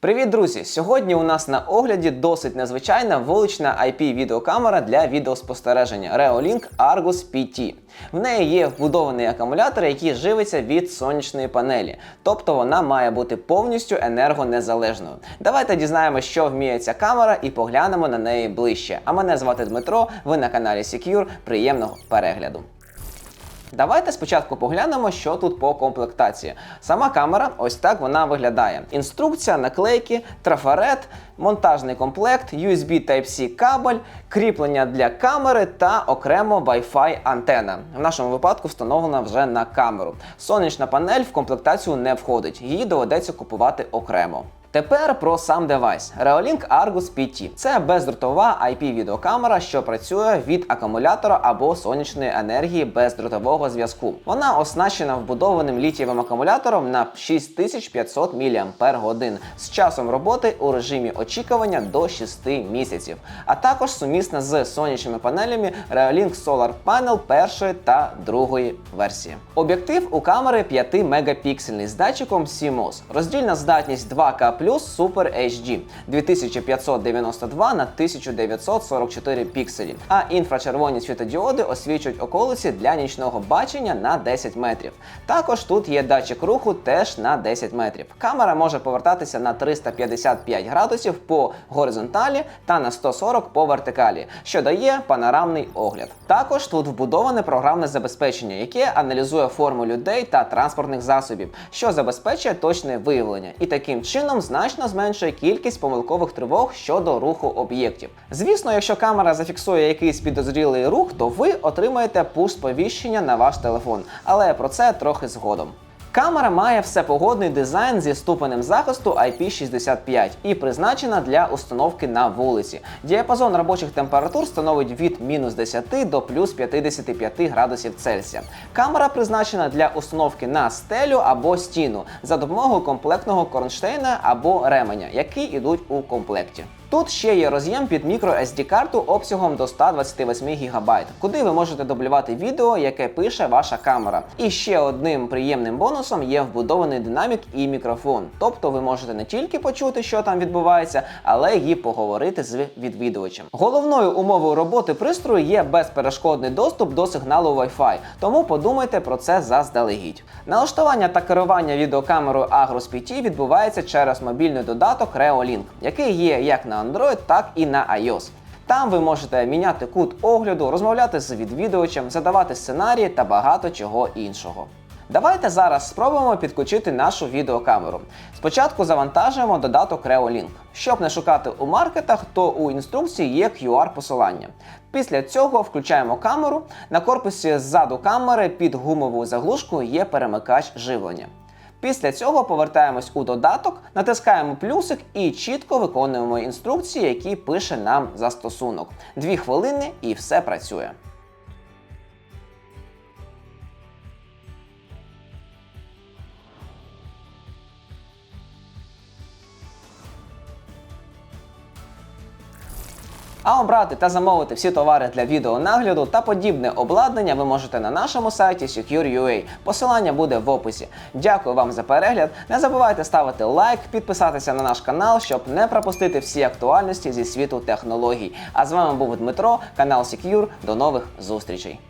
Привіт, друзі! Сьогодні у нас на огляді досить незвичайна вулична IP-відеокамера для відеоспостереження Reolink Argus PT. В неї є вбудований акумулятор, який живиться від сонячної панелі, тобто вона має бути повністю енергонезалежною. Давайте дізнаємося, що вміє ця камера, і поглянемо на неї ближче. А мене звати Дмитро. Ви на каналі Secure. Приємного перегляду. Давайте спочатку поглянемо, що тут по комплектації. Сама камера, ось так вона виглядає. Інструкція, наклейки, трафарет, монтажний комплект, USB Type-C кабель, кріплення для камери та окремо Wi-Fi антена. В нашому випадку встановлена вже на камеру. Сонячна панель в комплектацію не входить, її доведеться купувати окремо. Тепер про сам девайс. Reolink Argus PT. Це бездротова IP-відеокамера, що працює від акумулятора або сонячної енергії бездротового зв'язку. Вона оснащена вбудованим літієвим акумулятором на 6500 мАч з часом роботи у режимі очікування до 6 місяців, а також сумісна з сонячними панелями Reolink Solar Panel першої та другої версії. Об'єктив у камери 5 мегапіксельний з датчиком CMOS. Роздільна здатність 2К Super HD 2592 на 1944 пікселі. А інфрачервоні світодіоди освічують околиці для нічного бачення на 10 метрів. Також тут є датчик руху теж на 10 метрів. Камера може повертатися на 355 градусів по горизонталі та на 140 по вертикалі, що дає панорамний огляд. Також тут вбудоване програмне забезпечення, яке аналізує форму людей та транспортних засобів, що забезпечує точне виявлення, і таким чином значно зменшує кількість помилкових тривог щодо руху об'єктів. Звісно, якщо камера зафіксує якийсь підозрілий рух, то ви отримаєте пуш-сповіщення на ваш телефон, але про це трохи згодом. Камера має всепогодний дизайн зі ступенем захисту IP65 і призначена для установки на вулиці. Діапазон робочих температур становить від мінус 10 до плюс 55 градусів Цельсія. Камера призначена для установки на стелю або стіну за допомогою комплектного кронштейна або ременя, які йдуть у комплекті. Тут ще є роз'єм під мікро SD карту обсягом до 128 ГБ, куди ви можете дублювати відео, яке пише ваша камера. І ще одним приємним бонусом є вбудований динамік і мікрофон. Тобто ви можете не тільки почути, що там відбувається, але й поговорити з відвідувачем. Головною умовою роботи пристрою є безперешкодний доступ до сигналу Wi-Fi, тому подумайте про це заздалегідь. Налаштування та керування відеокамерою Agros PT відбувається через мобільний додаток Reolink, який є як Android, так і на iOS. Там ви можете міняти кут огляду, розмовляти з відвідувачем, задавати сценарії та багато чого іншого. Давайте зараз спробуємо підключити нашу відеокамеру. Спочатку завантажуємо додаток Reolink. Щоб не шукати у маркетах, то у інструкції є QR-посилання. Після цього включаємо камеру. На корпусі ззаду камери під гумовою заглушкою є перемикач живлення. Після цього повертаємось у додаток, натискаємо плюсик і чітко виконуємо інструкції, які пише нам застосунок. Дві хвилини і все працює. А обрати та замовити всі товари для відеонагляду та подібне обладнання ви можете на нашому сайті Secure.ua. Посилання буде в описі. Дякую вам за перегляд. Не забувайте ставити лайк, підписатися на наш канал, щоб не пропустити всі актуальності зі світу технологій. А з вами був Дмитро, канал Secure. До нових зустрічей.